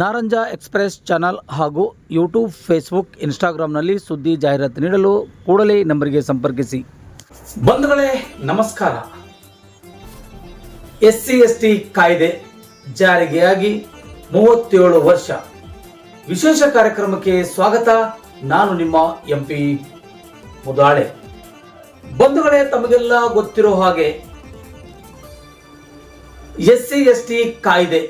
Naranja express channel ಹಾಗೂ YouTube, Facebook ಇನ್ಸ್ಟಾಗ್ರಾಮ್ನಲ್ಲಿ ಸುದ್ದಿ, ಜಾಹೀರಾತು ನೀಡಲು ಕೂಡಲೇ ಈ ನಂಬರಿಗೆ ಸಂಪರ್ಕಿಸಿ. ಬಂಧುಗಳೇ, ನಮಸ್ಕಾರ. ಎಸ್ ಸಿ ಎಸ್ ಟಿ ಕಾಯ್ದೆ ಜಾರಿಗೆಯಾಗಿ ಮೂವತ್ತೇಳು ವರ್ಷ. ವಿಶೇಷ ಕಾರ್ಯಕ್ರಮಕ್ಕೆ ಸ್ವಾಗತ. ನಾನು ನಿಮ್ಮ ಎಂ ಪಿ ಮುದಾಳೆ. ಬಂಧುಗಳೇ, ತಮಗೆಲ್ಲ ಗೊತ್ತಿರೋ ಹಾಗೆ ಎಸ್ ಸಿ ಎಸ್ ಟಿ ಕಾಯ್ದೆ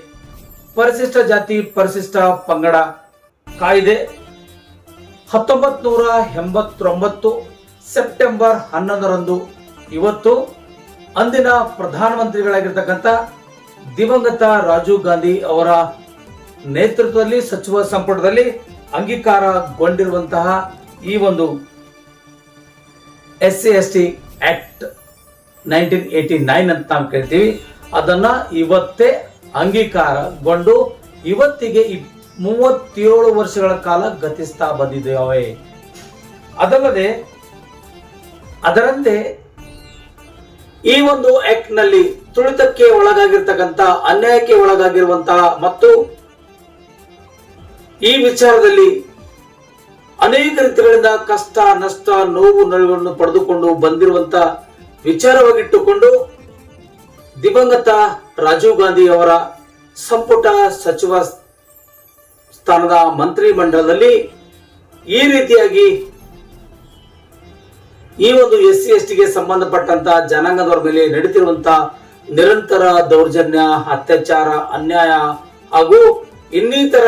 ಪರಿಶಿಷ್ಟ ಜಾತಿ, ಪರಿಶಿಷ್ಟ ಪಂಗಡ ಕಾಯ್ದೆ ಹತ್ತೊಂಬತ್ ನೂರ ಎಂಬತ್ತೊಂಬತ್ತು ಸೆಪ್ಟೆಂಬರ್ ಹನ್ನೊಂದರಂದು. ಇವತ್ತು ಅಂದಿನ ಪ್ರಧಾನಮಂತ್ರಿಗಳಾಗಿರ್ತಕ್ಕಂಥ ದಿವಂಗತ ರಾಜೀವ್ ಗಾಂಧಿ ಅವರ ನೇತೃತ್ವದಲ್ಲಿ, ಸಚಿವ ಸಂಪುಟದಲ್ಲಿ ಅಂಗೀಕಾರಗೊಂಡಿರುವಂತಹ ಈ ಒಂದು S C S T act nineteen eighty nine ಅಂತ ನಾವು ಕೇಳ್ತೀವಿ. ಅದನ್ನ ಇವತ್ತೇ ಅಂಗೀಕಾರಗೊಂಡು ಇವತ್ತಿಗೆ ಮೂವತ್ತೇಳು ವರ್ಷಗಳ ಕಾಲ ಗತಿಸ್ತಾ ಬಂದಿದ್ದೇವೆ. ಅದಲ್ಲದೆ, ಅದರಂತೆ ಈ ಒಂದು ಆಕ್ಟ್ನಲ್ಲಿ ತುಳಿತಕ್ಕೆ ಒಳಗಾಗಿರ್ತಕ್ಕಂಥ, ಅನ್ಯಾಯಕ್ಕೆ ಒಳಗಾಗಿರುವಂತಹ ಮತ್ತು ಈ ವಿಚಾರದಲ್ಲಿ ಅನೇಕ ರೀತಿಗಳಿಂದ ಕಷ್ಟ, ನಷ್ಟ, ನೋವು ನಲಿವನ್ನು ಪಡೆದುಕೊಂಡು ಬಂದಿರುವಂತ ವಿಚಾರವಾಗಿಟ್ಟುಕೊಂಡು ದಿವಂಗತ ರಾಜೀವ್ ಗಾಂಧಿ ಅವರ ಸಂಪುಟ ಸಚಿವ ಸ್ಥಾನದ ಮಂತ್ರಿ ಮಂಡಲದಲ್ಲಿ ಈ ರೀತಿಯಾಗಿ ಈ ಒಂದು ಎಸ್ ಸಿ ಎಸ್ ಟಿಗೆ ಸಂಬಂಧಪಟ್ಟಂತ ಜನಾಂಗದವರ ಮೇಲೆ ನಡೀತಿರುವಂತ ನಿರಂತರ ದೌರ್ಜನ್ಯ, ಅತ್ಯಾಚಾರ, ಅನ್ಯಾಯ ಹಾಗೂ ಇನ್ನಿತರ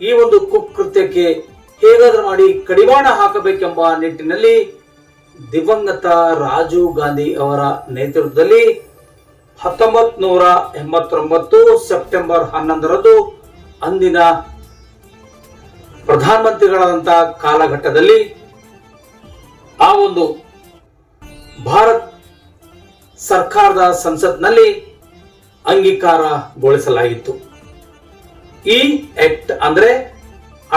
ಈ ಒಂದು ಕುಕೃತ್ಯಕ್ಕೆ ಹೇಗಾದರೂ ಮಾಡಿ ಕಡಿವಾಣ ಹಾಕಬೇಕೆಂಬ ನಿಟ್ಟಿನಲ್ಲಿ ದಿವಂಗತ ರಾಜೀವ್ ಗಾಂಧಿ ಅವರ ನೇತೃತ್ವದಲ್ಲಿ ಹತ್ತೊಂಬತ್ ನೂರ ಎಂಬತ್ತೊಂಬತ್ತು ಸೆಪ್ಟೆಂಬರ್ ಹನ್ನೊಂದರಂದು ಅಂದಿನ ಪ್ರಧಾನಮಂತ್ರಿಗಳಾದಂತಹ ಕಾಲಘಟ್ಟದಲ್ಲಿ ಆ ಒಂದು ಭಾರತ್ ಸರ್ಕಾರದ ಸಂಸತ್ನಲ್ಲಿ ಅಂಗೀಕಾರಗೊಳಿಸಲಾಗಿತ್ತು. ಈ ಆಕ್ಟ್ ಅಂದ್ರೆ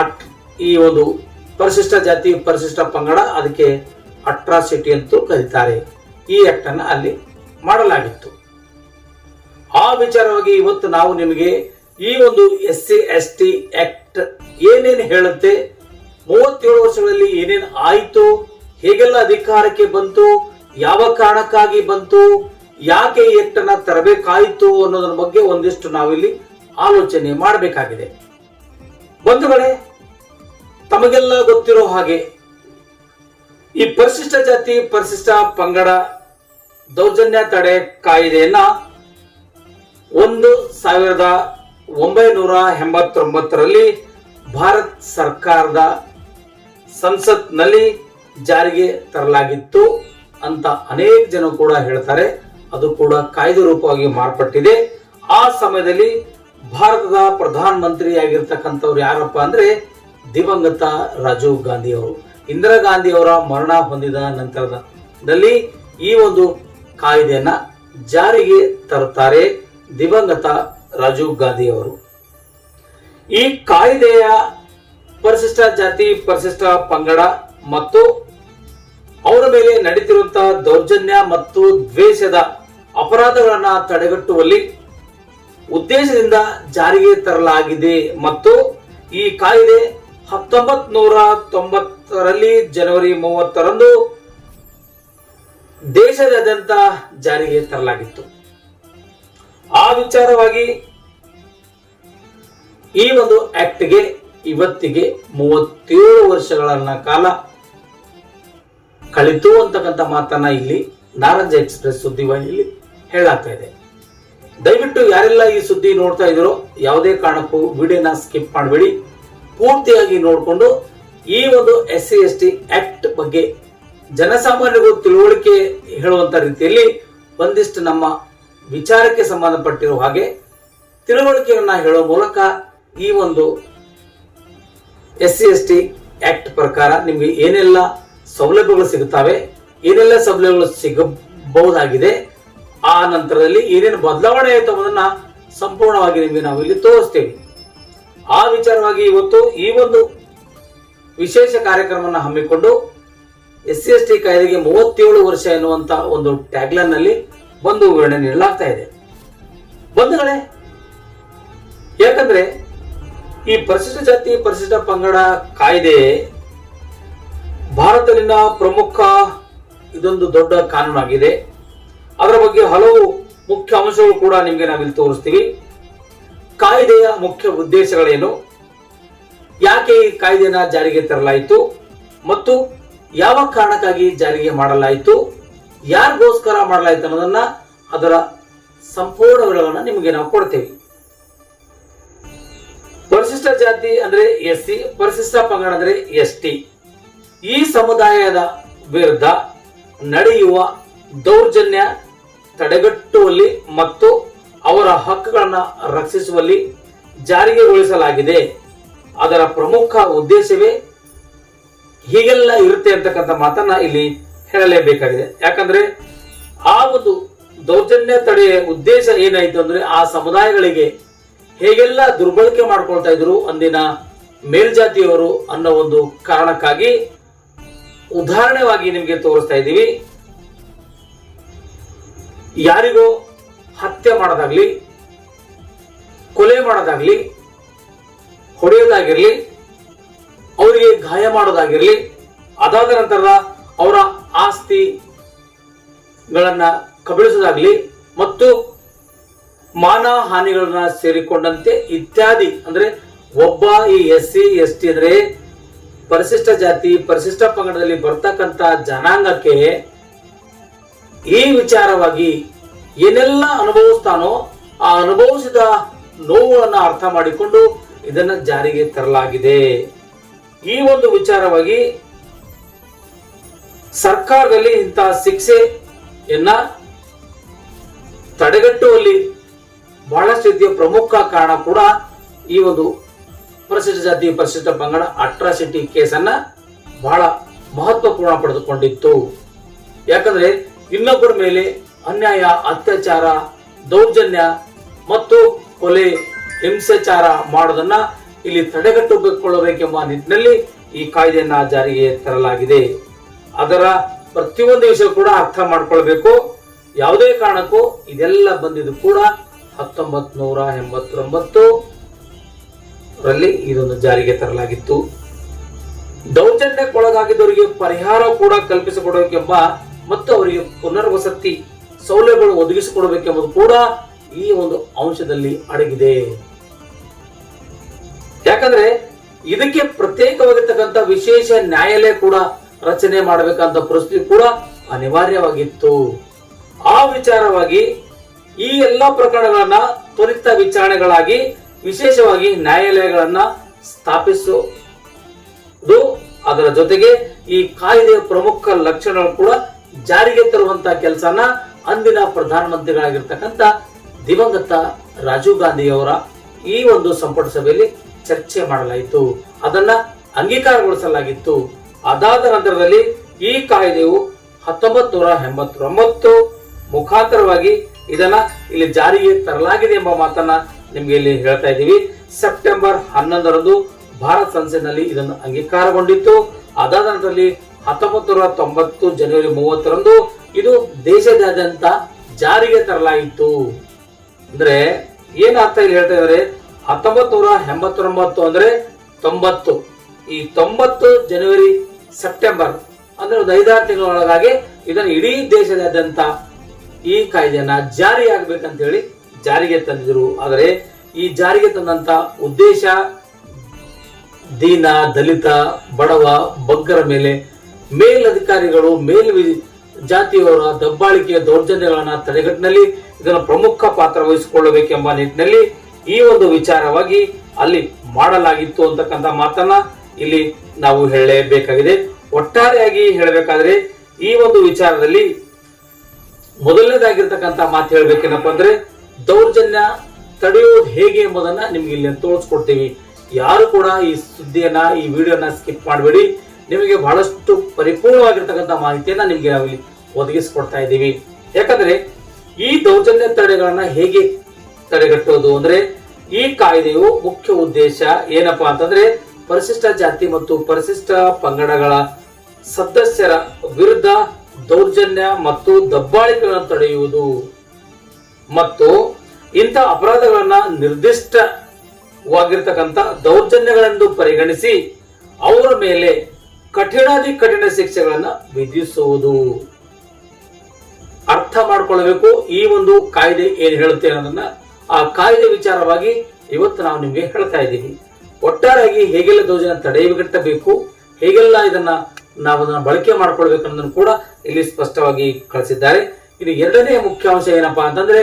ಅಟ್ ಈ ಒಂದು ಪರಿಶಿಷ್ಟ ಜಾತಿ, ಪರಿಶಿಷ್ಟ ಪಂಗಡ ಅದಕ್ಕೆ ಅಟ್ರಾಸಿಟಿ ಅಂತೂ ಕರೀತಾರೆ. ಈ ಆಕ್ಟ್ ಅನ್ನ ಅಲ್ಲಿ ಮಾಡಲಾಗಿತ್ತು. ಆ ವಿಚಾರವಾಗಿ ಇವತ್ತು ನಾವು ನಿಮಗೆ ಈ ಒಂದು S C S T act ಏನೇನು ಹೇಳುತ್ತೆ, ಮೂವತ್ತೇಳು ವರ್ಷಗಳಲ್ಲಿ ಏನೇನು ಆಯಿತು, ಹೇಗೆಲ್ಲ ಅಧಿಕಾರಕ್ಕೆ ಬಂತು, ಯಾವ ಕಾರಣಕ್ಕಾಗಿ ಬಂತು, ಯಾಕೆ ಈ ಆಕ್ಟ್ ತರಬೇಕಾಯಿತು ಅನ್ನೋದ್ರ ಬಗ್ಗೆ ಒಂದಿಷ್ಟು ನಾವಿಲ್ಲಿ ಆಲೋಚನೆ ಮಾಡಬೇಕಾಗಿದೆ. ಬಂಧುಗಳೇ ತಮಗೆಲ್ಲ ಗೊತ್ತಿರೋ ಹಾಗೆ ಈ ಪರಿಶಿಷ್ಟ ಜಾತಿ, ಪರಿಶಿಷ್ಟ ಪಂಗಡ ದೌರ್ಜನ್ಯ ತಡೆ ಕಾಯ್ದೆಯನ್ನ ಒಂದು ಸಾವಿರದ ಒಂಬೈನೂರ ಎಂಬತ್ತೊಂಬತ್ತರಲ್ಲಿ ಭಾರತ್ ಸರ್ಕಾರದ ಸಂಸತ್ನಲ್ಲಿ ಜಾರಿಗೆ ತರಲಾಗಿತ್ತು ಅಂತ ಅನೇಕ ಜನ ಕೂಡ ಹೇಳ್ತಾರೆ. ಅದು ಕೂಡ ಕಾಯ್ದೆ ರೂಪವಾಗಿ ಮಾರ್ಪಟ್ಟಿದೆ. ಆ ಸಮಯದಲ್ಲಿ ಭಾರತದ ಪ್ರಧಾನ ಮಂತ್ರಿ ಆಗಿರ್ತಕ್ಕಂಥವ್ರು ಯಾರಪ್ಪ ಅಂದ್ರೆ ದಿವಂಗತ ರಾಜೀವ್ ಗಾಂಧಿ ಅವರು. ಇಂದಿರಾ ಗಾಂಧಿ ಅವರ ಮರಣ ಹೊಂದಿದ ನಂತರದಲ್ಲಿ ಈ ಒಂದು ಕಾಯ್ದೆಯನ್ನ ಜಾರಿಗೆ ತರುತ್ತಾರೆ. ದಿವಂಗತ ರಾಜೀವ್ ಗಾಂಧಿ ಅವರು. ಈ ಕಾಯ್ದೆಯ ಪರಿಶಿಷ್ಟ ಜಾತಿ, ಪರಿಶಿಷ್ಟ ಪಂಗಡ ಮತ್ತು ಅವರ ಮೇಲೆ ನಡೀತಿರುವಂತಹ ದೌರ್ಜನ್ಯ ಮತ್ತು ದ್ವೇಷದ ಅಪರಾಧಗಳನ್ನ ತಡೆಗಟ್ಟುವಲ್ಲಿ ಉದ್ದೇಶದಿಂದ ಜಾರಿಗೆ ತರಲಾಗಿದೆ ಮತ್ತು ಈ ಕಾಯ್ದೆ ಹತ್ತೊಂಬತ್ ನೂರ ತೊಂಬತ್ತರಲ್ಲಿ ಜನವರಿ ಮೂವತ್ತರಂದು ದೇಶದಾದ್ಯಂತ ಜಾರಿಗೆ ತರಲಾಗಿತ್ತು. ಆ ವಿಚಾರವಾಗಿ ಈ ಒಂದು ಆಕ್ಟ್ಗೆ ಇವತ್ತಿಗೆ ಮೂವತ್ತೇಳು ವರ್ಷಗಳನ್ನ ಕಾಲ ಕಳಿತು ಅಂತಕ್ಕಂಥ ಮಾತನ್ನ ಇಲ್ಲಿ ನಾರಂಜ ಎಕ್ಸ್ಪ್ರೆಸ್ ಸುದ್ದಿವಾಹಿನಿಯಲ್ಲಿ ಹೇಳಾಗ್ತಾ ಇದೆ. ದಯವಿಟ್ಟು ಯಾರೆಲ್ಲ ಈ ಸುದ್ದಿ ನೋಡ್ತಾ ಇದ್ದೀರೋ ಯಾವುದೇ ಕಾರಣಕ್ಕೂ ವಿಡಿಯೋನ ಸ್ಕಿಪ್ ಮಾಡಬೇಡಿ. ಪೂರ್ತಿಯಾಗಿ ನೋಡಿಕೊಂಡು ಈ ಒಂದು S C S T act ಬಗ್ಗೆ ಜನಸಾಮಾನ್ಯರಿಗೂ ತಿಳುವಳಿಕೆ ಹೇಳುವಂತ ರೀತಿಯಲ್ಲಿ ಒಂದಿಷ್ಟು ನಮ್ಮ ವಿಚಾರಕ್ಕೆ ಸಂಬಂಧಪಟ್ಟಿರುವ ಹಾಗೆ ತಿಳುವಳಿಕೆಯನ್ನ ಹೇಳೋ ಮೂಲಕ ಈ ಒಂದು S C S T act ಪ್ರಕಾರ ನಿಮಗೆ ಏನೆಲ್ಲ ಸೌಲಭ್ಯಗಳು ಸಿಗುತ್ತವೆ, ಏನೆಲ್ಲ ಸೌಲಭ್ಯಗಳು ಸಿಗಬಹುದಾಗಿದೆ, ಆ ನಂತರದಲ್ಲಿ ಏನೇನು ಬದಲಾವಣೆ ಆಯಿತು ಅನ್ನೋದನ್ನ ಸಂಪೂರ್ಣವಾಗಿ ನಿಮಗೆ ನಾವು ಇಲ್ಲಿ ತೋರಿಸ್ತೇವೆ. ಆ ವಿಚಾರವಾಗಿ ಇವತ್ತು ಈ ಒಂದು ವಿಶೇಷ ಕಾರ್ಯಕ್ರಮವನ್ನು ಹಮ್ಮಿಕೊಂಡು ಎಸ್ ಸಿ ಎಸ್ ಟಿ ಕಾಯ್ದೆಗೆ ಮೂವತ್ತೇಳು ವರ್ಷ ಎನ್ನುವಂತ ಒಂದು ಟ್ಯಾಗ್ಲೈನ್ನಲ್ಲಿ ಒಂದು ವಿವರಣೆ ನೀಡಲಾಗ್ತಾ ಇದೆ. ಬಂಧುಗಳೇ, ಯಾಕಂದ್ರೆ ಈ ಪರಿಶಿಷ್ಟ ಜಾತಿ, ಪರಿಶಿಷ್ಟ ಪಂಗಡ ಕಾಯ್ದೆ ಭಾರತದಲ್ಲಿನ ಪ್ರಮುಖ ಇದೊಂದು ದೊಡ್ಡ ಕಾನೂನಾಗಿದೆ. ಅದರ ಬಗ್ಗೆ ಹಲವು ಮುಖ್ಯ ಅಂಶಗಳು ಕೂಡ ನಿಮಗೆ ನಾವಿಲ್ಲಿ ತೋರಿಸ್ತೀವಿ. ಕಾಯ್ದೆಯ ಮುಖ್ಯ ಉದ್ದೇಶಗಳೇನು? ಯಾಕೆ ಈ ಕಾಯ್ದೆನ ಜಾರಿಗೆ ತರಲಾಯಿತು? ಮತ್ತು ಯಾವ ಕಾರಣಕ್ಕಾಗಿ ಜಾರಿಗೆ ಮಾಡಲಾಯಿತು? ಯಾರಿಗೋಸ್ಕರ ಮಾಡಲಾಯಿತು ಅನ್ನೋದನ್ನ ಅದರ ಸಂಪೂರ್ಣ ವಿವರವನ್ನು ನಿಮಗೆ ನಾವು ಕೊಡ್ತೇವೆ. ಪರಿಶಿಷ್ಟ ಜಾತಿ ಅಂದ್ರೆ ಎಸ್ ಸಿ, ಪರಿಶಿಷ್ಟ ಪಂಗಡ ಅಂದ್ರೆ ಎಸ್ ಟಿ. ಈ ಸಮುದಾಯದ ವಿರುದ್ಧ ನಡೆಯುವ ದೌರ್ಜನ್ಯ ತಡೆಗಟ್ಟುವಲ್ಲಿ ಮತ್ತು ಅವರ ಹಕ್ಕುಗಳನ್ನು ರಕ್ಷಿಸುವಲ್ಲಿ ಜಾರಿಗೆಗೊಳಿಸಲಾಗಿದೆ ಅದರ ಪ್ರಮುಖ ಉದ್ದೇಶವೇ ಹೀಗೆಲ್ಲ ಇರುತ್ತೆ ಅಂತಕ್ಕಂಥ ಮಾತನ್ನ ಇಲ್ಲಿ ಹೇಳಲೇಬೇಕಾಗಿದೆ ಯಾಕಂದ್ರೆ ಆ ಒಂದು ದೌರ್ಜನ್ಯ ತಡೆಯ ಉದ್ದೇಶ ಏನಾಯ್ತು ಅಂದ್ರೆ ಆ ಸಮುದಾಯಗಳಿಗೆ ಹೇಗೆಲ್ಲ ದುರ್ಬಳಕೆ ಮಾಡ್ಕೊಳ್ತಾ ಇದ್ರು ಅಂದಿನ ಮೇಲ್ಜಾತಿಯವರು ಅನ್ನೋ ಒಂದು ಕಾರಣಕ್ಕಾಗಿ ಉದಾಹರಣೆವಾಗಿ ನಿಮಗೆ ತೋರಿಸ್ತಾ ಇದ್ದೀವಿ. ಯಾರಿಗೋ ಹತ್ಯೆ ಮಾಡೋದಾಗ್ಲಿ, ಕೊಲೆ ಮಾಡೋದಾಗ್ಲಿ, ಹೊಡೆಯೋದಾಗಿರ್ಲಿ, ಅವರಿಗೆ ಗಾಯ ಮಾಡೋದಾಗಿರ್ಲಿ, ಅದಾದ ನಂತರ ಅವರ ಆಸ್ತಿಗಳನ್ನ ಕಬಳಿಸೋದಾಗ್ಲಿ ಮತ್ತು ಮಾನ ಹಾನಿಗಳನ್ನ ಸೇರಿಕೊಂಡಂತೆ ಇತ್ಯಾದಿ, ಅಂದ್ರೆ ಒಬ್ಬ ಈ ಎಸ್ ಸಿ ಎಸ್ ಟಿ ಅಂದ್ರೆ ಪರಿಶಿಷ್ಟ ಜಾತಿ, ಪರಿಶಿಷ್ಟ ಪಂಗಡದಲ್ಲಿ ಬರ್ತಕ್ಕಂತ ಜನಾಂಗಕ್ಕೆ ಈ ವಿಚಾರವಾಗಿ ಏನೆಲ್ಲ ಅನುಭವಿಸ್ತಾನೋ ಆ ಅನುಭವಿಸಿದ ನೋವುಗಳನ್ನ ಅರ್ಥ ಮಾಡಿಕೊಂಡು ಇದನ್ನ ಜಾರಿಗೆ ತರಲಾಗಿದೆ. ಈ ಒಂದು ವಿಚಾರವಾಗಿ ಸರ್ಕಾರದಲ್ಲಿ ಇಂತಹ ಶಿಕ್ಷೆಯನ್ನ ತಡೆಗಟ್ಟುವಲ್ಲಿ ಬಹಳಷ್ಟು ರೀತಿಯ ಪ್ರಮುಖ ಕಾರಣ ಕೂಡ ಈ ಒಂದು ಪರಿಶಿಷ್ಟ ಜಾತಿ ಪರಿಶಿಷ್ಟ ಪಂಗಡ ಅಟ್ರಾಸಿಟಿ ಕೇಸನ್ನ ಬಹಳ ಮಹತ್ವಪೂರ್ಣ ಪಡೆದುಕೊಂಡಿತ್ತು. ಯಾಕಂದ್ರೆ ಇನ್ನೊಬ್ಬರ ಮೇಲೆ ಅನ್ಯಾಯ, ಅತ್ಯಾಚಾರ, ದೌರ್ಜನ್ಯ ಮತ್ತು ಕೊಲೆ, ಹಿಂಸಾಚಾರ ಮಾಡೋದನ್ನ ಇಲ್ಲಿ ತಡೆಗಟ್ಟುಕೊಳ್ಳಬೇಕೆಂಬ ನಿಟ್ಟಿನಲ್ಲಿ ಈ ಕಾಯ್ದೆಯನ್ನ ಜಾರಿಗೆ ತರಲಾಗಿದೆ. ಅದರ ಪ್ರತಿಯೊಂದು ವಿಷಯ ಕೂಡ ಅರ್ಥ ಮಾಡ್ಕೊಳ್ಬೇಕು. ಯಾವುದೇ ಕಾರಣಕ್ಕೂ ಇದೆಲ್ಲ ಬಂದಿದ್ದು ಕೂಡ ಹತ್ತೊಂಬತ್ ನೂರ ಎಂಬತ್ತೊಂಬತ್ತು ರಲ್ಲಿ ಇದೊಂದು ಜಾರಿಗೆ ತರಲಾಗಿತ್ತು. ದೌರ್ಜನ್ಯಕ್ಕೊಳಗಾಗಿದ್ದವರಿಗೆ ಪರಿಹಾರ ಕೂಡ ಕಲ್ಪಿಸಿಕೊಡಬೇಕೆಂಬ ಮತ್ತು ಅವರಿಗೆ ಪುನರ್ವಸತಿ ಸೌಲಭ್ಯಗಳು ಒದಗಿಸಿಕೊಡಬೇಕೆಂಬುದು ಕೂಡ ಈ ಒಂದು ಅಂಶದಲ್ಲಿ ಅಡಗಿದೆ. ಯಾಕಂದ್ರೆ ಇದಕ್ಕೆ ಪ್ರತ್ಯೇಕವಾಗಿರ್ತಕ್ಕಂಥ ವಿಶೇಷ ನ್ಯಾಯಾಲಯ ಕೂಡ ರಚನೆ ಮಾಡಬೇಕಂತ ಪರಿಸ್ಥಿತಿ ಕೂಡ ಅನಿವಾರ್ಯವಾಗಿತ್ತು. ಆ ವಿಚಾರವಾಗಿ ಈ ಎಲ್ಲಾ ಪ್ರಕರಣಗಳನ್ನ ತ್ವರಿತ ವಿಚಾರಣೆಗಳಾಗಿ ವಿಶೇಷವಾಗಿ ನ್ಯಾಯಾಲಯಗಳನ್ನ ಸ್ಥಾಪಿಸುವುದು, ಅದರ ಜೊತೆಗೆ ಈ ಕಾಯ್ದೆಯ ಪ್ರಮುಖ ಲಕ್ಷಣಗಳು ಕೂಡ ಜಾರಿಗೆ ತರುವಂತಹ ಕೆಲಸನ ಅಂದಿನ ಪ್ರಧಾನಮಂತ್ರಿಗಳಾಗಿರ್ತಕ್ಕಂಥ ದಿವಂಗತ ರಾಜೀವ್ ಗಾಂಧಿಯವರ ಈ ಒಂದು ಸಂಪುಟ ಸಭೆಯಲ್ಲಿ ಚರ್ಚೆ ಮಾಡಲಾಯಿತು. ಅದನ್ನ ಅಂಗೀಕಾರಗೊಳಿಸಲಾಗಿತ್ತು. ಅದಾದ ನಂತರದಲ್ಲಿ ಈ ಕಾಯ್ದೆಯು ಹತ್ತೊಂಬತ್ ನೂರ ಎಂಬತ್ತೊಂಬತ್ತು ಮುಖಾಂತರವಾಗಿ ಇದನ್ನ ಇಲ್ಲಿ ಜಾರಿಗೆ ತರಲಾಗಿದೆ ಎಂಬ ಮಾತನ್ನ ನಿಮ್ಗೆ ಇಲ್ಲಿ ಹೇಳ್ತಾ ಇದ್ದೀವಿ. ಸೆಪ್ಟೆಂಬರ್ ಹನ್ನೊಂದರಂದು ಭಾರತ ಸಂಸತ್ನಲ್ಲಿ ಇದನ್ನು ಅಂಗೀಕಾರಗೊಂಡಿತ್ತು. ಅದಾದ ನಂತರದಲ್ಲಿ ಹತ್ತೊಂಬತ್ತು ನೂರ ತೊಂಬತ್ತು ಜನವರಿ ಮೂವತ್ತರಂದು ಇದು ದೇಶದಾದ್ಯಂತ ಜಾರಿಗೆ ತರಲಾಯಿತು. ಅಂದ್ರೆ ಏನ್ ಅರ್ಥ ಇಲ್ಲಿ ಹೇಳ್ತಾ ಇದ್ದಾರೆ ಹತ್ತೊಂಬತ್ ನೂರ ಎಂಬತ್ತೊಂಬತ್ತು ಅಂದ್ರೆ ತೊಂಬತ್ತು. ಈ ತೊಂಬತ್ತು ಜನವರಿ ಸೆಪ್ಟೆಂಬರ್ ಅಂದ್ರೆ ಒಂದು ಐದಾರು ತಿಂಗಳ ಒಳಗಾಗಿ ಇದನ್ನು ಇಡೀ ದೇಶದಾದ್ಯಂತ ಈ ಕಾಯ್ದೆಯನ್ನ ಜಾರಿಯಾಗಬೇಕಂತ ಹೇಳಿ ಜಾರಿಗೆ ತಂದಿದ್ರು. ಆದರೆ ಈ ಜಾರಿಗೆ ತಂದಂತ ಉದ್ದೇಶ ದೀನ, ದಲಿತ, ಬಡವ ಬಗ್ಗರ ಮೇಲೆ ಮೇಲ್ ವಿ- ಜಾತಿಯವರ ದಬ್ಬಾಳಿಕೆಯ ದೌರ್ಜನ್ಯಗಳನ್ನ ತಡೆಗಟ್ಟಿನಲ್ಲಿ ಇದನ್ನು ಪ್ರಮುಖ ಪಾತ್ರ ವಹಿಸಿಕೊಳ್ಳಬೇಕೆಂಬ ನಿಟ್ಟಿನಲ್ಲಿ ಈ ಒಂದು ವಿಚಾರವಾಗಿ ಅಲ್ಲಿ ಮಾಡಲಾಗಿತ್ತು ಅಂತಕ್ಕಂಥ ಮಾತನ್ನ ಇಲ್ಲಿ ನಾವು ಹೇಳಲೇಬೇಕಾಗಿದೆ. ಒಟ್ಟಾರೆಯಾಗಿ ಹೇಳಬೇಕಾದ್ರೆ ಈ ಒಂದು ವಿಚಾರದಲ್ಲಿ ಮೊದಲನೇದಾಗಿರ್ತಕ್ಕಂಥ ಮಾತು ಹೇಳ್ಬೇಕೇನಪ್ಪ ಅಂದ್ರೆ, ದೌರ್ಜನ್ಯ ತಡೆಯೋದು ಹೇಗೆ ಎಂಬುದನ್ನ ನಿಮ್ಗೆ ಇಲ್ಲಿ ತೋರಿಸ್ಕೊಡ್ತೀವಿ. ಯಾರು ಕೂಡ ಈ ಸುದ್ದಿಯನ್ನ, ಈ ವಿಡಿಯೋನ ಸ್ಕಿಪ್ ಮಾಡಬೇಡಿ. ನಿಮಗೆ ಬಹಳಷ್ಟು ಪರಿಪೂರ್ಣವಾಗಿರ್ತಕ್ಕಂಥ ಮಾಹಿತಿಯನ್ನ ನಿಮ್ಗೆ ನಾವಿಲ್ಲಿ ಒದಗಿಸ್ಕೊಡ್ತಾ ಇದ್ದೀವಿ. ಯಾಕಂದ್ರೆ, ಈ ದೌರ್ಜನ್ಯ ತಡೆಗಳನ್ನ ಹೇಗೆ ತಡೆಗಟ್ಟೋದು ಅಂದ್ರೆ, ಈ ಕಾಯ್ದೆಯು ಮುಖ್ಯ ಉದ್ದೇಶ ಏನಪ್ಪಾ ಅಂತಂದ್ರೆ ಪರಿಶಿಷ್ಟ ಜಾತಿ ಮತ್ತು ಪರಿಶಿಷ್ಟ ಪಂಗಡಗಳ ಸದಸ್ಯರ ವಿರುದ್ಧ ದೌರ್ಜನ್ಯ ಮತ್ತು ದಬ್ಬಾಳಿಕೆಗಳನ್ನು ತಡೆಯುವುದು ಮತ್ತು ಇಂಥ ಅಪರಾಧಗಳನ್ನ ನಿರ್ದಿಷ್ಟವಾಗಿರ್ತಕ್ಕಂಥ ದೌರ್ಜನ್ಯಗಳೆಂದು ಪರಿಗಣಿಸಿ ಅವರ ಮೇಲೆ ಕಠಿಣಾದಿ ಕಠಿಣ ಶಿಕ್ಷೆಗಳನ್ನು ವಿಧಿಸುವುದು. ಅರ್ಥ ಮಾಡಿಕೊಳ್ಳಬೇಕು ಈ ಒಂದು ಕಾಯ್ದೆ ಏನು ಹೇಳುತ್ತೆ ಅನ್ನೋದನ್ನ ಆ ಕಾಯ್ದೆ ವಿಚಾರವಾಗಿ ಇವತ್ತು ನಾವು ನಿಮಗೆ ಹೇಳ್ತಾ ಇದ್ದೀವಿ. ಒಟ್ಟಾರೆಯಾಗಿ ಹೇಗೆಲ್ಲ ಧ್ವಜನ ತಡೆಗಟ್ಟಬೇಕು, ಹೇಗೆಲ್ಲ ಇದನ್ನ ನಾವು ಅದನ್ನ ಬಳಕೆ ಮಾಡ್ಕೊಳ್ಬೇಕು ಅನ್ನೋದನ್ನು ಕೂಡ ಇಲ್ಲಿ ಸ್ಪಷ್ಟವಾಗಿ ಕಳಿಸಿದ್ದಾರೆ. ಇನ್ನು ಎರಡನೇ ಮುಖ್ಯಾಂಶ ಏನಪ್ಪಾ ಅಂತಂದ್ರೆ,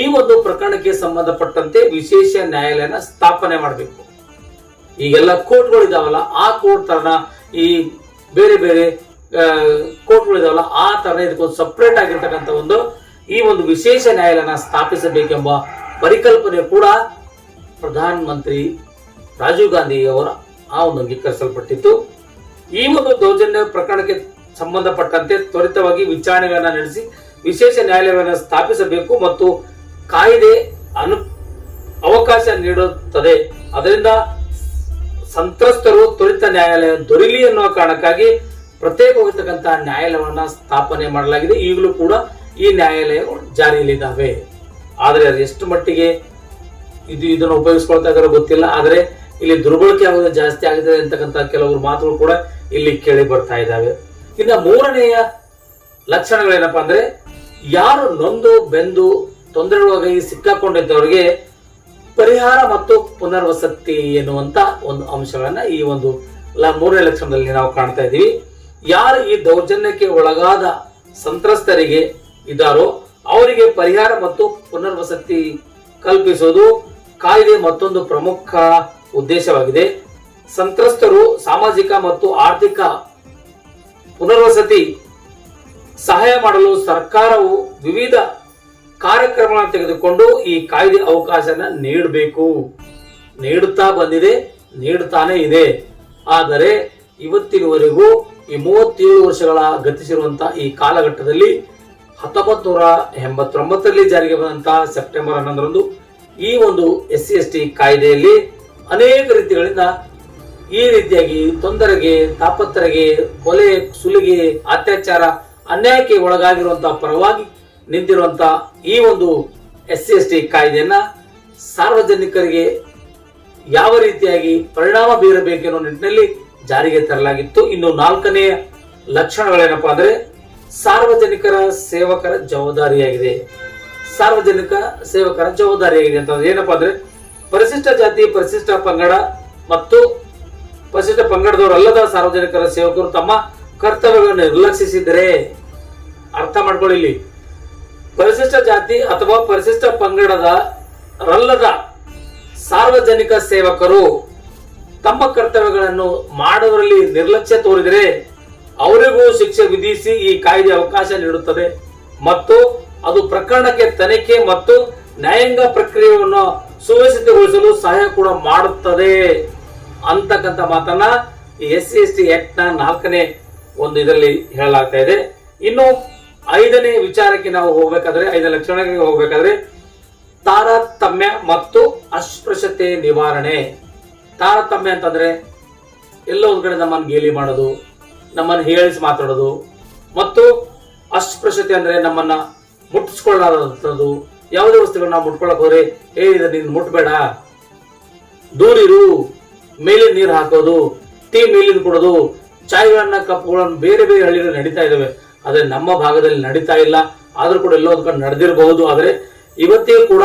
ಈ ಒಂದು ಪ್ರಕರಣಕ್ಕೆ ಸಂಬಂಧಪಟ್ಟಂತೆ ವಿಶೇಷ ನ್ಯಾಯಾಲಯನ ಸ್ಥಾಪನೆ ಮಾಡಬೇಕು. ಈಗೆಲ್ಲ ಕೋರ್ಟ್ಗಳು ಇದಾವಲ್ಲ, ಆ ಕೋರ್ಟ್ ತರನ ಈ ಬೇರೆ ಬೇರೆ ಕೋರ್ಟ್ಗಳು ಇದಾವಲ್ಲ, ಆ ತರ ಇದಕ್ಕೊಂದು ಸಪ್ರೇಟ್ ಆಗಿರ್ತಕ್ಕಂಥ ಒಂದು, ಈ ಒಂದು ವಿಶೇಷ ನ್ಯಾಯಾಲಯನ ಸ್ಥಾಪಿಸಬೇಕೆಂಬ ಪರಿಕಲ್ಪನೆ ಕೂಡ ಪ್ರಧಾನ ಮಂತ್ರಿ ರಾಜೀವ್ ಗಾಂಧಿ ಅವರ ಆ ಒಂದು ಅಂಗೀಕರಿಸಲ್ಪಟ್ಟಿತ್ತು. ಈ ಒಂದು ದೌರ್ಜನ್ಯ ಪ್ರಕರಣಕ್ಕೆ ಸಂಬಂಧಪಟ್ಟಂತೆ ತ್ವರಿತವಾಗಿ ವಿಚಾರಣೆಗಳನ್ನು ನಡೆಸಿ ವಿಶೇಷ ನ್ಯಾಯಾಲಯವನ್ನು ಸ್ಥಾಪಿಸಬೇಕು ಮತ್ತು ಕಾಯ್ದೆ ಅನು, ಅವಕಾಶ ನೀಡುತ್ತದೆ. ಅದರಿಂದ ಸಂತ್ರಸ್ತರು ತ್ವರಿತ ನ್ಯಾಯಾಲಯ ದೊರೆಯಲಿ ಎನ್ನುವ ಕಾರಣಕ್ಕಾಗಿ ಪ್ರತ್ಯೇಕವಾಗಿರ್ತಕ್ಕಂತಹ ನ್ಯಾಯಾಲಯವನ್ನ ಸ್ಥಾಪನೆ ಮಾಡಲಾಗಿದೆ. ಈಗಲೂ ಕೂಡ ಈ ನ್ಯಾಯಾಲಯಗಳು ಜಾರಿಯಲ್ಲಿದ್ದಾವೆ. ಆದರೆ ಅದು ಎಷ್ಟು ಮಟ್ಟಿಗೆ ಇದು ಇದನ್ನು ಉಪಯೋಗಿಸ್ಕೊಳ್ತಾ ಇದ್ದಾರೆ ಗೊತ್ತಿಲ್ಲ. ಆದರೆ ಇಲ್ಲಿ ದುರ್ಬಳಕೆ ಆಗೋದು ಜಾಸ್ತಿ ಆಗಿದೆ ಅಂತಕ್ಕಂಥ ಕೆಲವರು ಮಾತುಗಳು ಕೂಡ ಇಲ್ಲಿ ಕೇಳಿ ಬರ್ತಾ ಇದ್ದಾವೆ. ಇನ್ನ ಮೂರನೆಯ ಲಕ್ಷಣಗಳೇನಪ್ಪಾ ಅಂದ್ರೆ, ಯಾರು ನೊಂದು, ಬೆಂದು, ತೊಂದರೆಗೊಳಗಾಗಿ ಸಿಕ್ಕಾಕೊಂಡಿದ್ದವರಿಗೆ ಪರಿಹಾರ ಮತ್ತು ಪುನರ್ವಸತಿ ಎನ್ನುವಂತ ಒಂದು ಅಂಶಗಳನ್ನ ಈ ಒಂದು ಮೂರನೇ ಲಕ್ಷಣದಲ್ಲಿ ನಾವು ಕಾಣ್ತಾ ಇದ್ದೀವಿ. ಯಾರು ಈ ದೌರ್ಜನ್ಯಕ್ಕೆ ಒಳಗಾದ ಸಂತ್ರಸ್ತರಿಗೆ ಇದ್ದಾರೋ, ಅವರಿಗೆ ಪರಿಹಾರ ಮತ್ತು ಪುನರ್ವಸತಿ ಕಲ್ಪಿಸೋದು ಕಾಯ್ದೆ ಮತ್ತೊಂದು ಪ್ರಮುಖ ಉದ್ದೇಶವಾಗಿದೆ. ಸಂತ್ರಸ್ತರು ಸಾಮಾಜಿಕ ಮತ್ತು ಆರ್ಥಿಕ ಪುನರ್ವಸತಿ ಸಹಾಯ ಮಾಡಲು ಸರ್ಕಾರವು ವಿವಿಧ ಕಾರ್ಯಕ್ರಮಗಳನ್ನು ತೆಗೆದುಕೊಂಡು ಈ ಕಾಯ್ದೆ ಅವಕಾಶನ ನೀಡಬೇಕು. ನೀಡುತ್ತಾ ಬಂದಿದೆ, ನೀಡುತ್ತಾನೇ ಇದೆ. ಆದರೆ ಇವತ್ತಿನವರೆಗೂ ಈ ಮೂವತ್ತೇಳು ವರ್ಷಗಳ ಗತಿಸಿರುವಂತಹ ಈ ಕಾಲಘಟ್ಟದಲ್ಲಿ ಹತ್ತೊಂಬತ್ತು ನೂರ ಎಂಬತ್ತೊಂಬತ್ತರಲ್ಲಿ ಜಾರಿಗೆ ಬಂದಂತಹ ಸೆಪ್ಟೆಂಬರ್ ಹನ್ನೊಂದರಂದು ಈ ಒಂದು ಎಸ್ ಸಿ ಎಸ್ ಟಿ ಕಾಯ್ದೆಯಲ್ಲಿ ಅನೇಕ ರೀತಿಗಳಿಂದ ಈ ರೀತಿಯಾಗಿ ತೊಂದರೆಗೆ, ತಾಪತ್ರೆಗೆ, ಕೊಲೆ, ಸುಲಿಗೆ, ಅತ್ಯಾಚಾರ, ಅನ್ಯಾಯಕ್ಕೆ ಒಳಗಾಗಿರುವಂತಹ ಪರವಾಗಿ ನಿಂತಿರುವಂತಹ ಈ ಒಂದು ಎಸ್ ಸಿ ಎಸ್ ಟಿ ಕಾಯ್ದೆಯನ್ನ ಸಾರ್ವಜನಿಕರಿಗೆ ಯಾವ ರೀತಿಯಾಗಿ ಪರಿಣಾಮ ಬೀರಬೇಕೆನ್ನುವ ನಿಟ್ಟಿನಲ್ಲಿ ಜಾರಿಗೆ ತರಲಾಗಿತ್ತು. ಇನ್ನು ನಾಲ್ಕನೆಯ ಲಕ್ಷಣಗಳೇನಪ್ಪಾ ಅಂದ್ರೆ ಸಾರ್ವಜನಿಕರ ಸೇವಕರ ಜವಾಬ್ದಾರಿಯಾಗಿದೆ. ಸಾರ್ವಜನಿಕ ಸೇವಕರ ಜವಾಬ್ದಾರಿಯಾಗಿದೆ ಅಂತ ಏನಪ್ಪಾ ಅಂದ್ರೆ ಪರಿಶಿಷ್ಟ ಜಾತಿ, ಪರಿಶಿಷ್ಟ ಪಂಗಡ ಮತ್ತು ಪರಿಶಿಷ್ಟ ಪಂಗಡದವರಲ್ಲದ ಸಾರ್ವಜನಿಕರ ಸೇವಕರು ತಮ್ಮ ಕರ್ತವ್ಯಗಳನ್ನು ನಿರ್ಲಕ್ಷಿಸಿದರೆ ಅರ್ಥ ಮಾಡ್ಕೊಳ್ಳಿ ಪರಿಶಿಷ್ಟ ಜಾತಿ ಅಥವಾ ಪರಿಶಿಷ್ಟ ಪಂಗಡದ ರಲ್ಲದ ಸಾರ್ವಜನಿಕ ಸೇವಕರು ತಮ್ಮ ಕರ್ತವ್ಯಗಳನ್ನು ಮಾಡುವರಲ್ಲಿ ನಿರ್ಲಕ್ಷ್ಯ ತೋರಿದರೆ ಅವರಿಗೂ ಶಿಕ್ಷೆ ವಿಧಿಸಿ ಈ ಕಾಯ್ದೆ ಅವಕಾಶ ನೀಡುತ್ತದೆ ಮತ್ತು ಅದು ಪ್ರಕರಣಕ್ಕೆ ತನಿಖೆ ಮತ್ತು ನ್ಯಾಯಾಂಗ ಪ್ರಕ್ರಿಯೆಯನ್ನು ಸುವ್ಯವಸ್ಥಿತಗೊಳಿಸಲು ಸಹಾಯ ಕೂಡ ಮಾಡುತ್ತದೆ ಅಂತಕ್ಕಂಥ ಮಾತನ್ನ ಎಸ್ ಸಿ, ಎಸ್ ಟಿ ಆಕ್ಟ್ನ ನಾಲ್ಕನೇ ಒಂದು ಇದರಲ್ಲಿ ಹೇಳಲಾಗ್ತಾ ಇದೆ. ಇನ್ನು ಐದನೇ ವಿಚಾರಕ್ಕೆ ನಾವು ಹೋಗ್ಬೇಕಾದ್ರೆ, ಐದನೇ ಲಕ್ಷಣಕ್ಕೆ ಹೋಗ್ಬೇಕಾದ್ರೆ ತಾರತಮ್ಯ ಮತ್ತು ಅಸ್ಪೃಶ್ಯತೆ ನಿವಾರಣೆ. ತಾರತಮ್ಯ ಅಂತಂದ್ರೆ ಎಲ್ಲೋ ಒಂದ್ ಕಡೆ ನಮ್ಮನ್ನು ಗೇಲಿ ಮಾಡೋದು, ನಮ್ಮನ್ನು ಹೇಳಿಸಿ ಮಾತಾಡೋದು, ಮತ್ತು ಅಸ್ಪೃಶ್ಯತೆ ಅಂದ್ರೆ ನಮ್ಮನ್ನ ಮುಟ್ಟಿಸ್ಕೊಳ್ಳಾರದಂಥದ್ದು ಯಾವುದೇ ವಸ್ತುಗಳನ್ನ ನಾವು ಮುಟ್ಕೊಳಕ್ ಹೋದ್ರೆ, ಏ ನೀನ್ ಮುಟ್ಬೇಡ. ದೂರಿರು ಮೇಲಿನ ನೀರು ಹಾಕೋದು, ಟೀ ಮೇಲಿನ ಕೊಡೋದು, ಚಾಯ್ಗಳನ್ನ ಕಪ್ಗಳನ್ನ ಬೇರೆ ಬೇರೆ ಹಳ್ಳಿಗಳು ನಡೀತಾ ಇದಾವೆ. ಆದ್ರೆ ನಮ್ಮ ಭಾಗದಲ್ಲಿ ನಡೀತಾ ಇಲ್ಲ. ಆದ್ರೂ ಕೂಡ ಎಲ್ಲೋ ಒಂದ್ ಕಡೆ ನಡೆದಿರಬಹುದು. ಆದ್ರೆ ಇವತ್ತೇ ಕೂಡ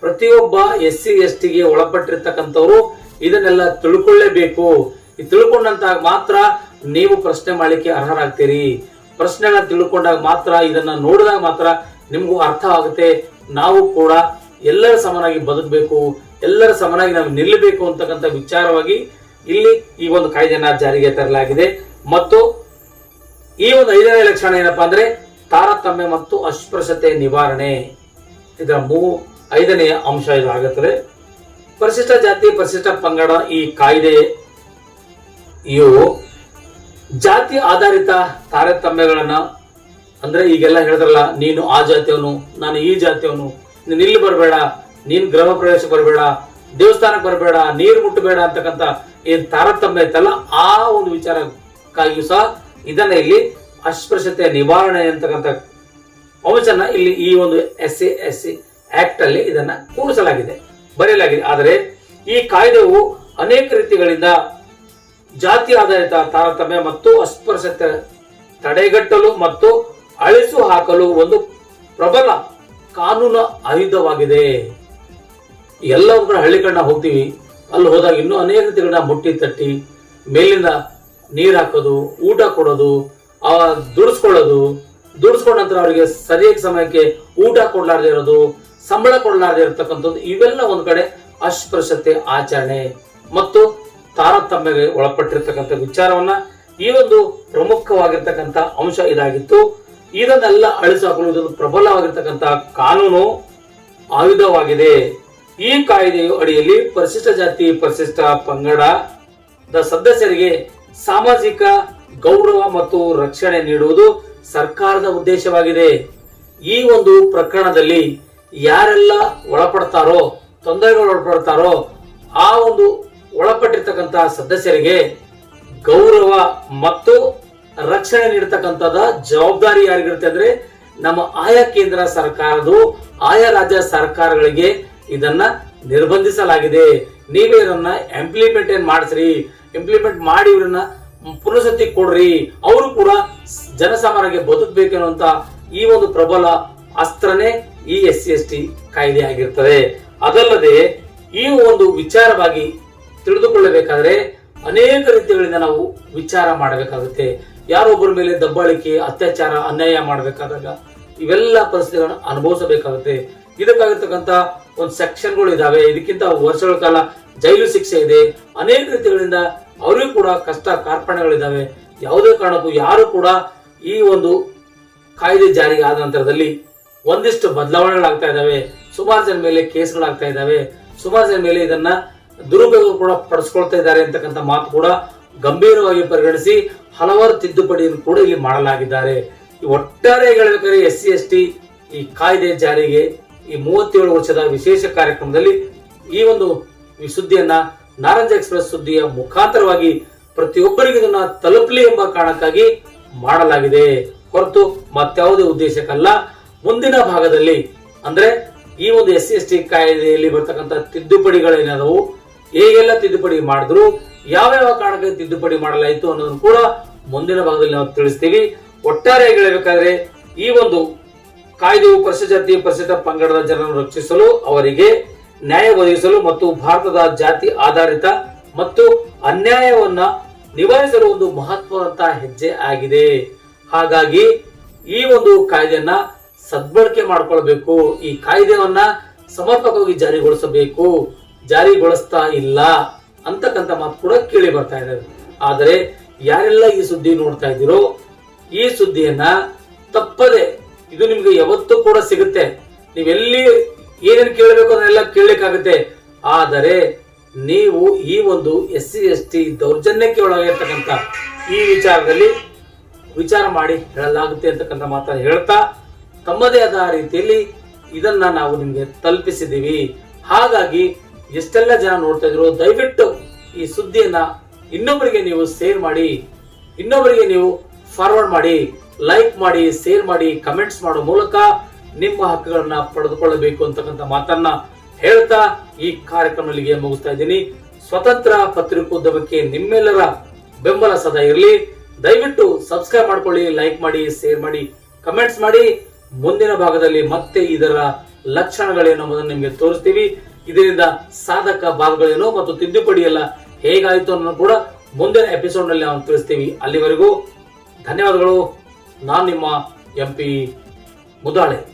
ಪ್ರತಿಯೊಬ್ಬ ಎಸ್ ಸಿ ಎಸ್ ಟಿಗೆ ಒಳಪಟ್ಟಿರ್ತಕ್ಕಂಥವ್ರು ಇದನ್ನೆಲ್ಲ ತಿಳ್ಕೊಳ್ಳೇಬೇಕು. ಈ ತಿಳ್ಕೊಂಡಂತಾಗ ಮಾತ್ರ ನೀವು ಪ್ರಶ್ನೆ ಮಾಡಲಿಕ್ಕೆ ಅರ್ಹರಾಗ್ತೀರಿ. ಪ್ರಶ್ನೆಗಳನ್ನ ತಿಳ್ಕೊಂಡಾಗ ಮಾತ್ರ ಇದನ್ನ ನೋಡಿದಾಗ ಮಾತ್ರ ನಿಮಗೂ ಅರ್ಥ ಆಗುತ್ತೆ. ನಾವು ಕೂಡ ಎಲ್ಲರ ಸಮನಾಗಿ ಬದುಕಬೇಕು, ಎಲ್ಲರ ಸಮನಾಗಿ ನಾವು ನಿಲ್ಲಬೇಕು ಅಂತಕ್ಕಂಥ ವಿಚಾರವಾಗಿ ಇಲ್ಲಿ ಈ ಒಂದು ಕಾಯ್ದೆಯನ್ನ ಜಾರಿಗೆ ತರಲಾಗಿದೆ. ಮತ್ತು ಈ ಒಂದು ಐದನೇ ಲಕ್ಷಣ ಏನಪ್ಪಾ ಅಂದ್ರೆ ತಾರತಮ್ಯ ಮತ್ತು ಅಸ್ಪೃಶ್ಯತೆ ನಿವಾರಣೆ. ಇದರ ಮೂ ಐದನೆಯ ಅಂಶ ಇದಾಗುತ್ತದೆ. ಪರಿಶಿಷ್ಟ ಜಾತಿ, ಪರಿಶಿಷ್ಟ ಪಂಗಡ ಈ ಕಾಯ್ದೆ ಇವು ಜಾತಿ ಆಧಾರಿತ ತಾರತಮ್ಯಗಳನ್ನ ಅಂದ್ರೆ ಈಗೆಲ್ಲ ಹೇಳಿದ್ರಲ್ಲ, ನೀನು ಆ ಜಾತಿಯವನು, ನಾನು ಈ ಜಾತಿಯವನು. ನೀನು ಇಲ್ಲಿ ಬರಬೇಡ, ನೀನು ಗೃಹ ಪ್ರವೇಶ ಬರಬೇಡ, ದೇವಸ್ಥಾನಕ್ಕೆ ಬರಬೇಡ, ನೀರು ಮುಟ್ಟಬೇಡ ಅಂತಕ್ಕಂಥ ಏನ್ ತಾರತಮ್ಯ ಇತ್ತಲ್ಲ ಆ ಒಂದು ವಿಚಾರಕ್ಕಾಗಿಯೂ ಸಹ ಇದನ್ನ ಇಲ್ಲಿ ಅಸ್ಪೃಶ್ಯತೆಯ ನಿವಾರಣೆ ಅಂತಕ್ಕಂಥ ಅಂಶನ ಇಲ್ಲಿ ಈ ಒಂದು S C S C act ಅಲ್ಲಿ ಇದನ್ನ ಕೂಡಿಸಲಾಗಿದೆ ಬರೆಯಲಾಗಿದೆ. ಆದರೆ ಈ ಕಾಯ್ದೆಯು ಅನೇಕ ರೀತಿಗಳಿಂದ ಜಾತಿ ಆಧಾರಿತ ತಾರತಮ್ಯ ಮತ್ತು ಅಸ್ಪೃಶ್ಯತೆ ತಡೆಗಟ್ಟಲು ಮತ್ತು ಅಳಿಸು ಹಾಕಲು ಒಂದು ಪ್ರಬಲ ಕಾನೂನು ಆಯುಧವಾಗಿದೆ. ಎಲ್ಲ ಹಳ್ಳಿ ಹಳ್ಳಿಗಳನ್ನ ಹೋಗ್ತೀವಿ. ಅಲ್ಲಿ ಹೋದಾಗ ಇನ್ನೂ ಅನೇಕ ರೀತಿಗಳನ್ನ ಮುಟ್ಟಿ ತಟ್ಟಿ, ಮೇಲಿಂದ ನೀರು ಹಾಕೋದು, ಊಟ ಕೊಡೋದು ದುಡಿಸ್ಕೊಳ್ಳೋದು. ದುಡಿಸ್ಕೊಂಡ ನಂತರ ಅವರಿಗೆ ಸರಿಯಾದ ಸಮಯಕ್ಕೆ ಊಟ ಕೊಡಲಾರ್ದೆ ಇರೋದು, ಸಂಬಳ ಕೊಡಲಾರ್ದೆ ಇರತಕ್ಕಂಥದ್ದು, ಇವೆಲ್ಲ ಒಂದು ಕಡೆ ಅಸ್ಪೃಶ್ಯತೆ ಆಚರಣೆ. ಮತ್ತು ತಾರತಮ್ಯಗೆ ಒಳಪಟ್ಟಿರ್ತಕ್ಕಂಥ ವಿಚಾರವನ್ನ ಈ ಒಂದು ಪ್ರಮುಖವಾಗಿರ್ತಕ್ಕಂಥ ಅಂಶ ಇದಾಗಿತ್ತು. ಇದನ್ನೆಲ್ಲ ಅಳಿಸಿ ಹಾಕಲು ಇದೊಂದು ಪ್ರಬಲವಾಗಿರ್ತಕ್ಕಂಥ ಕಾನೂನು ಆಯುಧವಾಗಿದೆ. ಈ ಕಾಯ್ದೆಯ ಅಡಿಯಲ್ಲಿ ಪರಿಶಿಷ್ಟ ಜಾತಿ, ಪರಿಶಿಷ್ಟ ಪಂಗಡದ ಸದಸ್ಯರಿಗೆ ಸಾಮಾಜಿಕ ಗೌರವ ಮತ್ತು ರಕ್ಷಣೆ ನೀಡುವುದು ಸರ್ಕಾರದ ಉದ್ದೇಶವಾಗಿದೆ. ಈ ಒಂದು ಪ್ರಕರಣದಲ್ಲಿ ಯಾರೆಲ್ಲ ಒಳಪಡ್ತಾರೋ, ತೊಂದರೆಗಳು ಒಳಪಡ್ತಾರೋ, ಆ ಒಂದು ಒಳಪಟ್ಟಿರ್ತಕ್ಕಂತಹ ಸದಸ್ಯರಿಗೆ ಗೌರವ ಮತ್ತು ರಕ್ಷಣೆ ನೀಡತಕ್ಕಂಥದ ಜವಾಬ್ದಾರಿ ಯಾರಿಗಿರುತ್ತೆ ಅಂದ್ರೆ ನಮ್ಮ ಆಯಾ ಕೇಂದ್ರ ಸರ್ಕಾರದು ಆಯಾ ರಾಜ್ಯ ಸರ್ಕಾರಗಳಿಗೆ ಇದನ್ನ ನಿರ್ಬಂಧಿಸಲಾಗಿದೆ. ನೀವೇ ಇದನ್ನ ಇಂಪ್ಲಿಮೆಂಟ್ ಏನ್ ಮಾಡಿಸ್ರಿ? ಇಂಪ್ಲಿಮೆಂಟ್ ಮಾಡಿ ಇವ್ರನ್ನ ಪುನಸತಿ ಕೊಡ್ರಿ. ಅವರು ಕೂಡ ಜನಸಾಮಾನ್ಯರಿಗೆ ಬದುಕಬೇಕೆನ್ನುವಂತ ಈ ಒಂದು ಪ್ರಬಲ ಅಸ್ತ್ರನೇ ಈ ಎಸ್ ಸಿ, ಎಸ್ ಟಿ ಕಾಯ್ದೆ ಆಗಿರ್ತದೆ. ಅದಲ್ಲದೆ ಈ ಒಂದು ವಿಚಾರವಾಗಿ ತಿಳಿದುಕೊಳ್ಳಬೇಕಾದ್ರೆ ಅನೇಕ ರೀತಿಗಳಿಂದ ನಾವು ವಿಚಾರ ಮಾಡಬೇಕಾಗುತ್ತೆ. ಯಾರೊಬ್ಬರ ಮೇಲೆ ದಬ್ಬಾಳಿಕೆ, ಅತ್ಯಾಚಾರ, ಅನ್ಯಾಯ ಮಾಡಬೇಕಾದಾಗ ಇವೆಲ್ಲ ಪರಿಸ್ಥಿತಿಗಳನ್ನ ಅನುಭವಿಸಬೇಕಾಗುತ್ತೆ. ಇದಕ್ಕಾಗಿರ್ತಕ್ಕಂಥ ಒಂದು ಸೆಕ್ಷನ್ಗಳು ಇದಾವೆ. ಇದಕ್ಕಿಂತ ವರ್ಷಗಳ ಕಾಲ ಜೈಲು ಶಿಕ್ಷೆ ಇದೆ. ಅನೇಕ ರೀತಿಗಳಿಂದ ಅವರಿಗೂ ಕೂಡ ಕಷ್ಟ ಕಾರ್ಪಣ್ಯಗಳಿದ್ದಾವೆ ಯಾವುದೇ ಕಾರಣಕ್ಕೂ ಯಾರು ಕೂಡ ಈ ಒಂದು ಕಾಯ್ದೆ ಜಾರಿಗೆ ಆದ ನಂತರದಲ್ಲಿ ಒಂದಿಷ್ಟು ಬದಲಾವಣೆಗಳಾಗ್ತಾ ಇದ್ದಾವೆ ಸುಮಾರು ಜನ ಮೇಲೆ ಕೇಸ್ಗಳಾಗ್ತಾ ಇದ್ದಾವೆ ಸುಮಾರು ಜನ ಮೇಲೆ ಇದನ್ನ ದುರುಪಯೋಗ ಕೂಡ ಪಡಿಸ್ಕೊಳ್ತಾ ಇದ್ದಾರೆ ಅಂತಕ್ಕಂಥ ಮಾತು ಕೂಡ ಗಂಭೀರವಾಗಿ ಪರಿಗಣಿಸಿ ಹಲವಾರು ತಿದ್ದುಪಡಿಯನ್ನು ಕೂಡ ಇಲ್ಲಿ ಮಾಡಲಾಗಿದ್ದಾರೆ. ಒಟ್ಟಾರೆ ಹೇಳಬೇಕಾದ್ರೆ ಎಸ್ ಸಿ ಎಸ್ ಟಿ ಈ ಕಾಯ್ದೆ ಜಾರಿಗೆ ಈ ಮೂವತ್ತೇಳು ವರ್ಷದ ವಿಶೇಷ ಕಾರ್ಯಕ್ರಮದಲ್ಲಿ ಈ ಒಂದು ಈ ಸುದ್ದಿಯನ್ನ ನಾರಂಜ ಎಕ್ಸ್ಪ್ರೆಸ್ ಸುದ್ದಿಯ ಮುಖಾಂತರವಾಗಿ ಪ್ರತಿಯೊಬ್ಬರಿಗೂ ಇದನ್ನ ತಲುಪಲಿ ಎಂಬ ಕಾರಣಕ್ಕಾಗಿ ಮಾಡಲಾಗಿದೆ. ಹೊರತು ಮತ್ತಾವುದೇ ಉದ್ದೇಶಕ್ಕಲ್ಲ. ಮುಂದಿನ ಭಾಗದಲ್ಲಿ ಅಂದ್ರೆ ಈ ಒಂದು ಎಸ್ ಸಿ ಎಸ್ ಟಿ ಕಾಯ್ದೆಯಲ್ಲಿ ಬರ್ತಕ್ಕಂಥ ತಿದ್ದುಪಡಿಗಳೇನಾದವು, ಹೇಗೆಲ್ಲ ತಿದ್ದುಪಡಿ ಮಾಡಿದ್ರು ಯಾವ ಯಾವ ಕಾರಣಕ್ಕೆ ತಿದ್ದುಪಡಿ ಮಾಡಲಾಯಿತು ಅನ್ನೋದನ್ನು ಕೂಡ ಮುಂದಿನ ಭಾಗದಲ್ಲಿ ನಾವು ತಿಳಿಸ್ತೀವಿ. ಒಟ್ಟಾರೆ ಹೇಳಬೇಕಾದ್ರೆ, ಈ ಒಂದು ಕಾಯ್ದೆಯು ಜಾತಿ ಪರಿಶಿಷ್ಟ ಪಂಗಡದ ಜನರನ್ನು ರಕ್ಷಿಸಲು, ಅವರಿಗೆ ನ್ಯಾಯ ಒದಗಿಸಲು ಮತ್ತು ಭಾರತದ ಜಾತಿ ಆಧಾರಿತ ಮತ್ತು ಅನ್ಯಾಯವನ್ನ ನಿವಾರಿಸಲು ಒಂದು ಮಹತ್ವದಂತ ಹೆಜ್ಜೆ ಆಗಿದೆ. ಹಾಗಾಗಿ ಈ ಒಂದು ಕಾಯ್ದೆಯನ್ನ ಸದ್ಬಳಕೆ ಮಾಡಿಕೊಳ್ಬೇಕು. ಈ ಕಾಯ್ದೆಯನ್ನ ಸಮರ್ಪಕವಾಗಿ ಜಾರಿಗೊಳಿಸಬೇಕು. ಜಾರಿಗೊಳಿಸ್ತಾ ಇಲ್ಲ. ಅಂತಕ್ಕಂಥ ಮಾತು ಕೂಡ ಕೇಳಿ ಬರ್ತಾ ಇದೆ ಆದರೆ ಯಾರೆಲ್ಲ ಈ ಸುದ್ದಿ ನೋಡ್ತಾ ಇದ್ದೀರೋ, ಈ ಸುದ್ದಿಯನ್ನ ತಪ್ಪದೆ ಇದು ನಿಮ್ಗೆ ಯಾವತ್ತೂ ಕೂಡ ಸಿಗುತ್ತೆ. ನೀವೆಲ್ಲಿ ಏನೇನು ಕೇಳಬೇಕು ಅದನ್ನೆಲ್ಲ ಕೇಳಲಿಕ್ಕಾಗುತ್ತೆ. ಆದರೆ ನೀವು ಈ ಒಂದು ಎಸ್ ಸಿ, ಎಸ್ ಟಿ ದೌರ್ಜನ್ಯಕ್ಕೆ ಒಳಗಾಗಿರ್ತಕ್ಕಂಥ ಈ ವಿಚಾರದಲ್ಲಿ ವಿಚಾರ ಮಾಡಿ ಹೇಳಲಾಗುತ್ತೆ ಅಂತಕ್ಕಂಥ ಮಾತನ್ನು ಹೇಳ್ತಾ, ತಮ್ಮದೇ ಆದ ರೀತಿಯಲ್ಲಿ ಇದನ್ನ ನಾವು ನಿಮಗೆ ತಲುಪಿಸಿದ್ದೀವಿ. ಹಾಗಾಗಿ ಎಷ್ಟೆಲ್ಲ ಜನ ನೋಡ್ತಾ ಇದ್ರು, ದಯವಿಟ್ಟು ಈ ಸುದ್ದಿಯನ್ನ ಇನ್ನೊಬ್ಬರಿಗೆ ನೀವು ಶೇರ್ ಮಾಡಿ ಇನ್ನೊಬ್ಬರಿಗೆ ನೀವು ಫಾರ್ವರ್ಡ್ ಮಾಡಿ ಲೈಕ್ ಮಾಡಿ ಶೇರ್ ಮಾಡಿ ಕಮೆಂಟ್ಸ್ ಮಾಡೋ ಮೂಲಕ ನಿಮ್ಮ ಹಕ್ಕುಗಳನ್ನ ಪಡೆದುಕೊಳ್ಳಬೇಕು ಅಂತಕ್ಕಂಥ ಮಾತನ್ನ ಹೇಳ್ತಾ ಈ ಕಾರ್ಯಕ್ರಮಗಳಿಗೆ ಮುಗಿಸ್ತಾ ಇದ್ದೀನಿ. ಸ್ವತಂತ್ರ ಪತ್ರಿಕೋದ್ಯಮಕ್ಕೆ ನಿಮ್ಮೆಲ್ಲರ ಬೆಂಬಲ ಸದಾ ಇರಲಿ. ದಯವಿಟ್ಟು ಸಬ್ಸ್ಕ್ರೈಬ್ ಮಾಡ್ಕೊಳ್ಳಿ ಲೈಕ್ ಮಾಡಿ ಶೇರ್ ಮಾಡಿ ಕಮೆಂಟ್ಸ್ ಮಾಡಿ. ಮುಂದಿನ ಭಾಗದಲ್ಲಿ ಮತ್ತೆ ಇದರ ಲಕ್ಷಣಗಳೇನು ನಿಮಗೆ ತೋರಿಸ್ತೀವಿ. ಇದರಿಂದ ಸಾಧಕ ಭಾಗಗಳೇನು ಮತ್ತು ತಿದ್ದುಪಡಿ ಎಲ್ಲ ಹೇಗಾಯಿತು ಅನ್ನೋದು ಕೂಡ ಮುಂದಿನ ಎಪಿಸೋಡ್ನಲ್ಲಿ ನಾವು ತಿಳಿಸ್ತೀವಿ. ಅಲ್ಲಿವರೆಗೂ ಧನ್ಯವಾದಗಳು. ನಾನು ನಿಮ್ಮ ಎಂ ಪಿ ಮುದಾಳೆ.